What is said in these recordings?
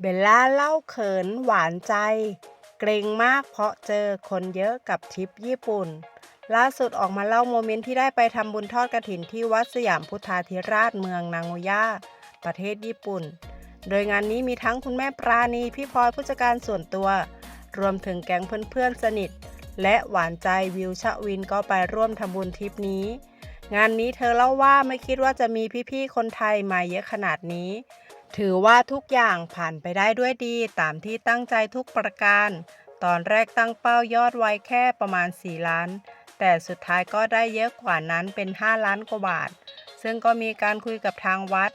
เบลล่าเล่าเขินหวานใจ เกรงมากเพราะเจอคนเยอะกับทริปญี่ปุ่น ล่าสุดออกมาเล่าโมเมนต์ที่ได้ไปทำบุญทอดกระถินที่วัดสยามพุทธาธิราชเมืองนางโงย่าประเทศญี่ปุ่น โดยงานนี้มีทั้งคุณแม่ปราณีพี่พลอยผู้จัดการส่วนตัว รวมถึงแก๊งเพื่อนๆสนิท และหวานใจวิวชะวินก็ไปร่วมทำบุญทริปนี้ งานนี้เธอเล่าว่าไม่คิดว่าจะมีพี่ๆคนไทยมาเยอะขนาดนี้ ถือว่าทุกอย่างผ่านไปได้ด้วยดีตามที่ตั้งใจทุกประการ ตอนแรกตั้งเป้ายอดไว้แค่ประมาณ 4 ล้าน แต่สุดท้ายก็ได้เยอะกว่านั้นเป็น 5 ล้านกว่าบาท ซึ่งก็มีการคุยกับทางวัด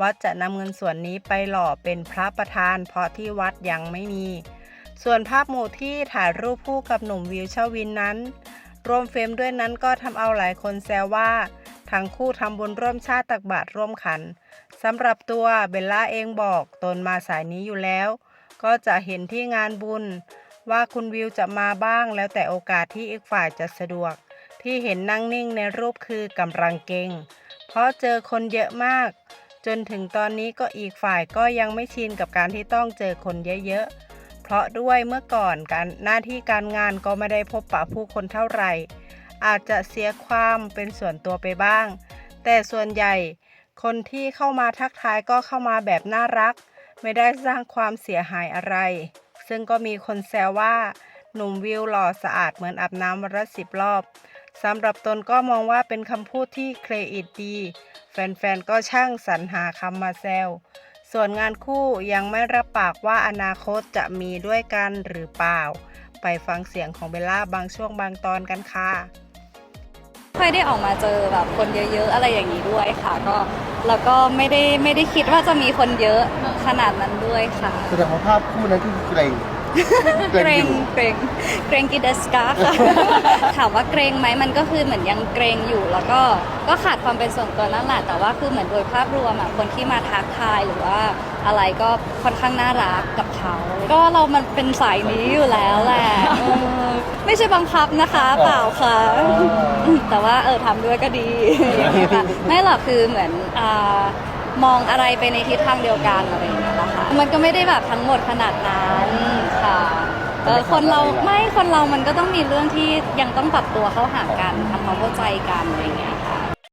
วัดจะนำเงินส่วนนี้ไปหล่อเป็นพระประธาน เพราะที่วัดยังไม่มี ส่วนภาพหมู่ที่ถ่ายรูปคู่กับหนุ่มวิวชวินนั้น รวมเฟรมด้วยนั้นก็ทำเอาหลายคนแซวว่า ทั้งคู่ทำบุญร่วมชาติตักบาตรร่วมขันสำหรับตัวเบลล่าเองบอกตนมาสายนี้อยู่แล้ว ก็จะเห็นที่งานบุญ ว่าคุณวิวจะมาบ้างแล้วแต่โอกาสที่อีกฝ่ายจะสะดวก ที่เห็นนั่งนิ่งในรูปคือกำลังเก่ง เพราะเจอคนเยอะมาก จนถึงตอนนี้ก็อีกฝ่ายก็ยังไม่ชินกับการที่ต้องเจอคนเยอะๆเพราะด้วยเมื่อก่อนการหน้าที่การงานก็ไม่ได้พบปะผู้คนเท่าไหร่ อาจจะเสียความเป็นส่วนตัวไปบ้าง แต่ส่วนใหญ่ คนที่เข้ามาทักทายก็เข้ามาแบบน่ารัก ไม่ได้สร้างความเสียหายอะไร ซึ่งก็มีคนแซวว่า หนุ่มวิวหล่อสะอาดเหมือนอาบน้ำวันละสิบรอบสำหรับตนก็มองว่าเป็นคำพูดที่เครดิตดี แฟนๆ ก็ช่างสรรหาคำมาแซว ส่วนงานคู่ยังไม่รับปากว่าอนาคตจะมีด้วยกันหรือเปล่า ไปฟังเสียงของเบลล่าบางช่วงบางตอนกันค่ะ ค่อยได้ออกมาเจอแบบคนเยอะๆ อะไรอย่างนี้ด้วยค่ะ ก็แล้วก็ไม่ได้ไม่ได้คิดว่าจะมีคนเยอะขนาดนั้นด้วยค่ะแสดงว่าภาพคู่นั้นคือเกรงเกรงเกรงเกรงกิเดสกาค่ะถามว่าเกรงไหมมันก็คือเหมือนยังเกรงอยู่แล้วก็ก็ขาดความเป็นส่วนตัวนั่นแหละแต่ว่าคือเหมือนโดยภาพรวมอะคนที่มาทักทายหรือว่าอะไรก็ค่อนข้างน่ารักกับเขา ก็เรามันเป็นสายนี้อยู่แล้วแหละเออ ไม่ใช่บังคับนะคะเปล่าค่ะ แต่ว่าเออทำด้วยก็ดีค่ะไม่หรอกคือเหมือนอามองอะไรไปในทิศทางเดียวกันอะไรอย่างเงี้ยนะคะมันก็ไม่ได้แบบทั้งหมดขนาดนั้นค่ะเออคนเราไม่คนเรามันก็ต้องมีเรื่องที่ยังต้องปรับตัวเข้าหากันทำความเข้าใจกันอะไรอย่างเงี้ย